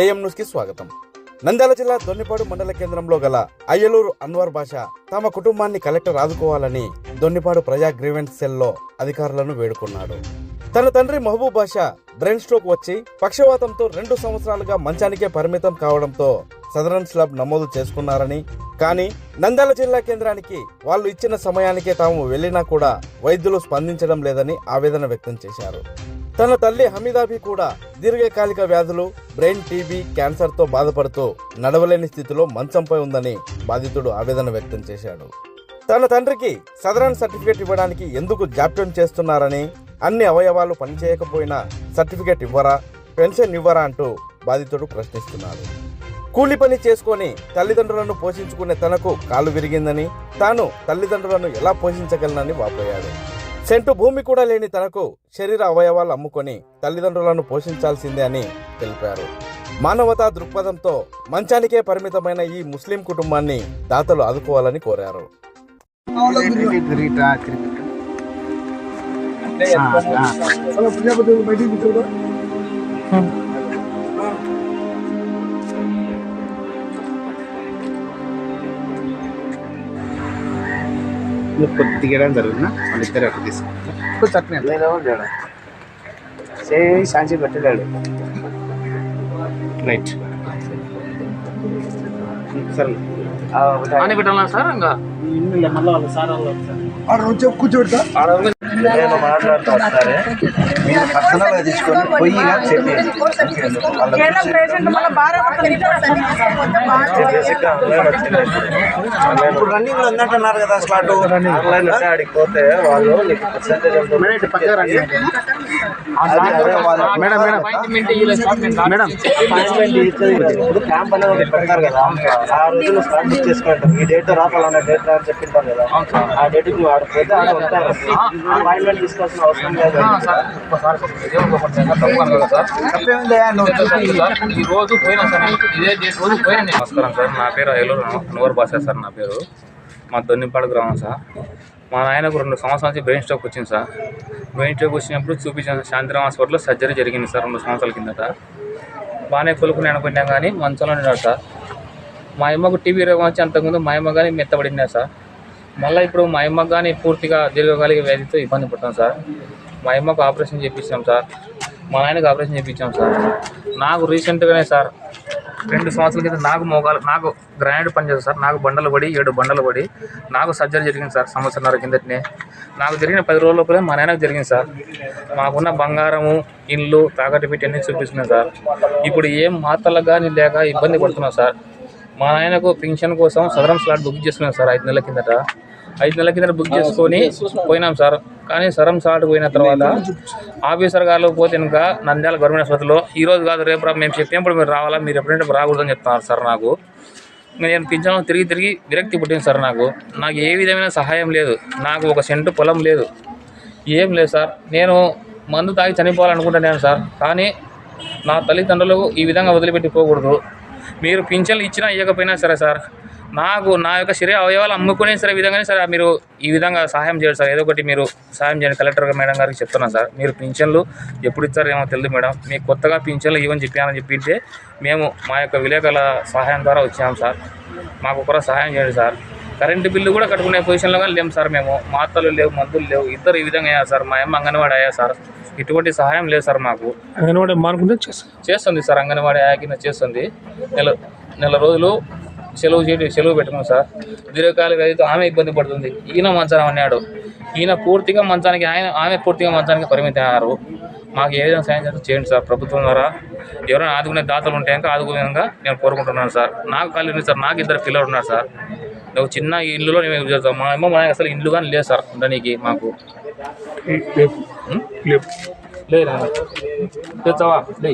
AM న్యూస్కి స్వాగతం. నంద్యాల జిల్లా దొన్నిపాడు మండల కేంద్రంలో గల అయ్యలూరు అన్వర్ భాష తమ కుటుంబాన్ని కలెక్టర్ ఆదుకోవాలని దొన్నిపాడు ప్రజా గ్రీవెన్స్ సెల్లో అధికారులను వేడుకున్నాడు. తన తండ్రి మహబూబ్ బాషా బ్రెయిన్ స్ట్రోక్ వచ్చి పక్షవాతంతో రెండు సంవత్సరాలుగా మంచానికే పరిమితం కావడంతో సదరన్ స్లబ్ నమోదు చేసుకున్నారని కానీ నంద్యాల జిల్లా కేంద్రానికి వాళ్ళు ఇచ్చిన సమయానికే తాము వెళ్ళినా కూడా వైద్యులు స్పందించడం లేదని ఆవేదన వ్యక్తం చేశారు. తన తల్లి హమీదాబి కూడా దీర్ఘకాలిక వ్యాధులు బ్రెయిన్ టీబీ క్యాన్సర్తో బాధపడుతూ నడవలేని స్థితిలో మంచంపై ఉందని బాధితుడు ఆవేదన వ్యక్తం చేశాడు. తన తండ్రికి సదరన్ సర్టిఫికేట్ ఇవ్వడానికి ఎందుకు జాప్యం చేస్తున్నారని అన్ని అవయవాలు పనిచేయకపోయినా సర్టిఫికేట్ ఇవ్వరా పెన్షన్ ఇవ్వరా అంటూ బాధితుడు ప్రశ్నిస్తున్నాడు. కూలి పని చేసుకొని తల్లిదండ్రులను పోషించుకునే తనకు కాలు విరిగిందని తాను తల్లిదండ్రులను ఎలా పోషించగలనని వాపోయాడు. సెంటు భూమి కూడా లేని తనకు శరీర అవయవాలు అమ్ముకొని తల్లిదండ్రులను పోషించాల్సిందే అని తెలిపారు. మానవతా దృక్పథంతో మంచానికే పరిమితమైన ఈ ముస్లిం కుటుంబాన్ని దాతలు ఆదుకోవాలని కోరారు. కొద్దిగా జరుగుతున్నా వాళ్ళు ఇద్దరు అట్లా తీసుకుంటారు. చట్నీ చేయి సాంచి పెట్టలేడు. రైట్. సరే. అని పెట్టాలా సార్ ఇంకా? మళ్ళీ వాళ్ళు సార్ వాళ్ళు నేను మాట్లాడుతూ వస్తారే మీరు పర్సనల్గా తీసుకొని పొయ్యిగా చెప్పి ఇప్పుడు రన్నింగ్లో ఉందంటున్నారు కదా స్లాట్. ఆన్లైన్ ఆడికి పోతే వాళ్ళు నీకు పర్సెంటేజ్ మేడం మేడం మేడం. ఇప్పుడు క్యాంప్ అనేది ఒకటి పెడతారు కదా. ఆ రోజులు స్టార్ట్ చేసుకుంటాం. ఈ డేట్ రావాలన్న డేట్ అని చెప్పింటాం కదా. ఆ డేట్కి ఆడిపోతే ఆడ ఉంటారు అపాయింట్మెంట్ తీసుకోవాల్సిన అవసరం లేదు. తప్పేముంది నువ్వు ఈ రోజు పోయినా సార్. ఇదే రోజు పోయినా. నమస్కారం సార్ నా పేరు ఏలూరు నూరు భాష సార్ నా పేరు. మా దొన్నిపాడు గ్రామం సార్. మా నాయనకు రెండు సంవత్సరాల నుంచి బ్రెయిన్ స్ట్రోక్ వచ్చింది సార్. బ్రెయిన్ స్ట్రోక్ వచ్చినప్పుడు చూపించాను శాంతిరామ్ హాస్పిటల్లో సర్జరీ జరిగింది సార్ రెండు సంవత్సరాల కిందట. బాగానే కొలుకుని అనుకున్నాం కానీ మంచంలో ఉన్నాడు సార్. మా అమ్మకు టీవీ రోగం వచ్చి అంతకుముందు మా అమ్మ కానీ మెత్తబడిందా సార్? మళ్ళీ ఇప్పుడు మా అమ్మకు కానీ పూర్తిగా దీర్ఘకాలిక వ్యాధితో ఇబ్బంది పడతాం సార్. మా అమ్మకు ఆపరేషన్ చేయించాం సార్. మా నాయనకు ఆపరేషన్ చేయించాం సార్. నాకు రీసెంట్గానే సార్ రెండు సంవత్సరాల క్రితం నాకు మోకాలు నాకు గ్రానైడ్ పనిచేస్తుంది సార్. నాకు బండలు పడి ఏడు బండలు పడి నాకు సర్జరీ జరిగింది సార్ సంవత్సరంన్నర కిందటినే. నాకు జరిగిన పది రోజుల లోపలే మా నాయనకు జరిగింది సార్. మాకున్న బంగారము ఇల్లు తాకట్టు పెట్టి అన్నీ చూపిస్తున్నాయి సార్. ఇప్పుడు ఏం మాత్రలకు కానీ లేక ఇబ్బంది పడుతున్నాం సార్. మా నాయనకు పెన్షన్ కోసం సదరం స్లాట్ బుక్ చేసుకున్నాం సార్ ఐదు నెలల కిందట. ఐదు నెలల కిందట బుక్ చేసుకొని పోయినాం సార్. కానీ సరం స్లాట్ పోయిన తర్వాత ఆఫీసర్ గారు పోతే ఇంకా నంద్యాల గవర్నమెంట్ ఆసుపత్రిలో ఈ రోజు కాదు రేపు మేము చెప్పినప్పుడు మీరు రావాలా మీరు ఎప్పుడంటే రాకూడదని చెప్తున్నారు సార్ నాకు. నేను పింఛను తిరిగి తిరిగి విరక్తి పుట్టింది సార్ నాకు. నాకు ఏ విధమైన సహాయం లేదు. నాకు ఒక సెంటు పొలం లేదు. ఏం లేదు సార్. నేను మందు తాగి చనిపోవాలనుకుంటున్నాను సార్. కానీ నా తల్లిదండ్రులు ఈ విధంగా వదిలిపెట్టి పోకూడదు. మీరు పింఛన్లు ఇచ్చినా ఇవ్వకపోయినా సరే సార్. నాకు నా యొక్క శరీర అవయవాలు అమ్ముకునే సరే విధంగానే సరే మీరు ఈ విధంగా సహాయం చేయండి సార్. ఏదో ఒకటి మీరు సహాయం చేయండి. కలెక్టర్ మేడం గారికి చెప్తున్నాను సార్. మీరు పింఛన్లు ఎప్పుడు ఇచ్చారో ఏమో తెలియదు మేడం. మీకు కొత్తగా పింఛన్లు ఇవ్వని చెప్పానని చెప్పింటే మేము మా యొక్క విలేకరుల సహాయం ద్వారా వచ్చాము సార్. మాకు ఒకరు సహాయం చేయండి సార్. కరెంటు బిల్లు కూడా కట్టుకునే పొజిషన్లో కానీ లేము సార్ మేము. మాతలు లేవు మందులు లేవు. ఇద్దరు ఈ విధంగా అయ్యారు సార్. మా అమ్మ అంగన్వాడి అయ్యా సార్. ఇటువంటి సహాయం లేదు సార్ మాకు. అంగన్వాడి మానుకుంటే చేస్తుంది సార్. అంగన్వాడీ ఆకిన చేస్తుంది. నెల నెల రోజులు సెలవు చేయడం సెలవు పెట్టుకున్నాం సార్ దీర్ఘకాలిక అయితే ఆమె ఇబ్బంది పడుతుంది ఈయన మంచాన్ని అన్నాడు ఈయన పూర్తిగా మంచానికి ఆయన ఆమె పూర్తిగా మంచానికి పరిమితం అయ్యారు మాకు ఏ విధంగా సాయం చేస్తే చేయండి సార్ ప్రభుత్వం ద్వారా ఎవరైనా ఆదుకునే దాతలు ఉంటే ఇంకా ఆదుకునే విధంగా నేను కోరుకుంటున్నాను సార్ నాకు ఉంది సార్ నాకు ఇద్దరు పిల్లలు ఉన్నారు సార్ ఒక చిన్న ఇల్లులో నేను చేస్తాను మా అమ్మ మా నాయన అసలు ఇల్లు కానీ లేదు సార్ ఉండడానికి మాకు ఉం? లేరా తెచ్చావా లే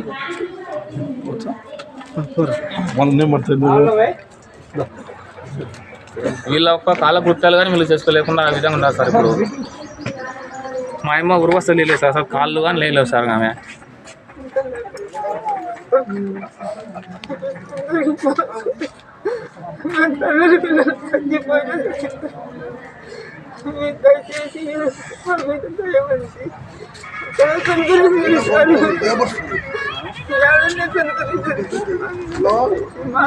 వీళ్ళ ఒక్క కాళ్ళ కాలకృత్యాలు కానీ వీళ్ళు చేసుకోలేకుండా ఆ విధంగా ఉన్నారు సార్ ఇప్పుడు. మా అమ్మ ఉరువస్తలు లేదు సార్ అసలు కాళ్ళు కానీ లేలేవు సార్ ఆమె. దయచేసి మా